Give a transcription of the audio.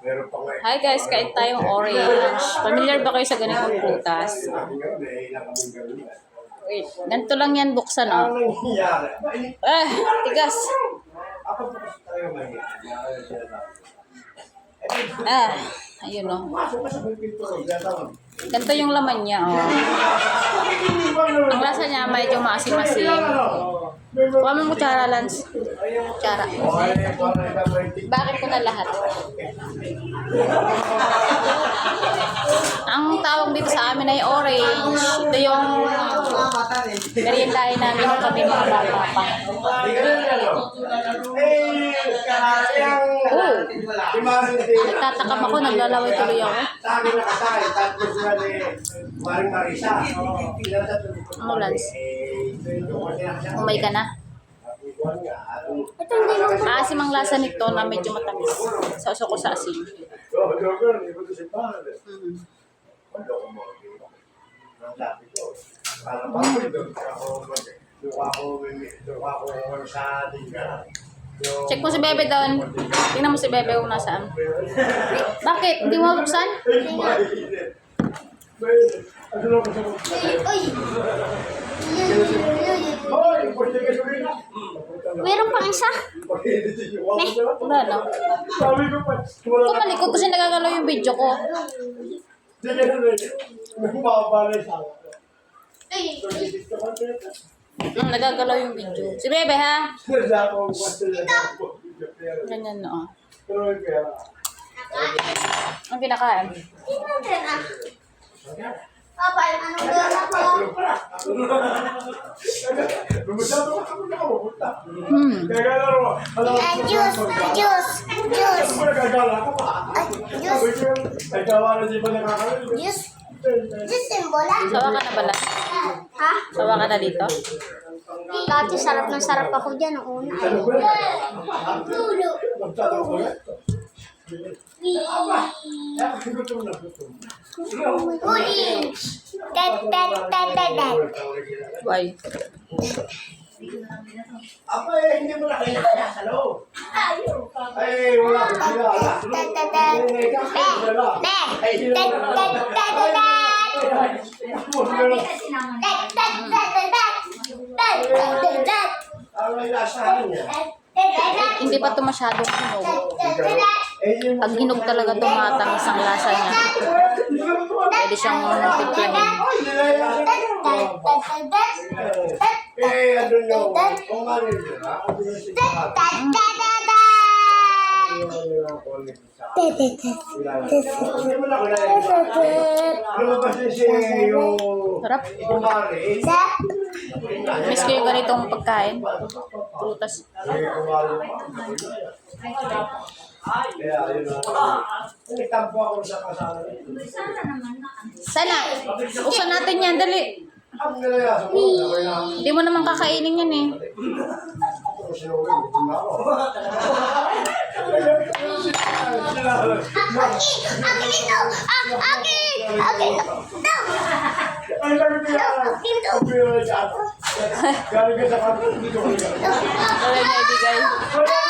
Meron pa nga. Hi guys, kain tayong orange. Familiar ba kayo sa ganitong prutas? Wait, ganito lang yan buksan oh. Eh, tigas. Ah, ayun oh. Ganito yung laman niya oh. Ang lasa niya medyo maasim-asim. Kuha mo kutsara, Lance. Kutsara. Bakit ko na lahat? Ang tawag dito sa amin ay orange. Ito yung meriendahin namin nung kami mga bata pa. Oh, nagtatakam ako, naglalaway tuloy ako. Sa Maring Marisa. Ano, Lance? Umay ka na. Asim ang lasa nito na medyo matamis. Sauso ko sa asin. Mm. Check mo si Bebe doon. Tingnan mo si Bebe kung nasaan. Bakit? Hindi mo buksan? Meron pang isa? Wala na. Sabi ko pa, wala Kung malikot kasi nagagalaw yung video ko. Na Mm, nagagalaw yung video. Si Bebe ha? Na. Ganyan no. Pero may pera. Ang kinakain. Ah. Papa, anong gano'n ako? Lumusado ka nakamupunta. Hmm. Gagala Ah, juice, juice, juice, mo nagagala ka pa. Ko, nagawa na di ba nakakalit? juice. Juice simbola? Ka na pala. Ha? Sawa ka na dito. Dati sarap ng sarap ako dyan nung una. Ano ba? Tulo. Magtanong ko yan. Ah, gutom na gutom. Uli. Tet, tet, tet, tet, tet. Why? Apa eh, hindi mo na kailangan sa loob. Ay, wala ko. Ay, kakain sila. Be, tet, tet. Tet, tet, tet, tet. Ano yung lasahan niya? Hindi pa ito masyadong hinog. Pag hinog talaga tumatamis ang lasa niya. Pwede siyang tiplahin. Eh, ano yung, kung ano. Lumabas din siya yung Sarap. Miss ko yung ganitong pagkain. Prutas. Kaya, yun na. Nagtampo ako sa kasama. Sana. Usan natin yan. Dali. Ang nilaya sa mga kailangan. Hindi mo naman kakainin yan eh. Na na. Galing ka sa kanto, hindi ko kaya. Wala niya ibigay.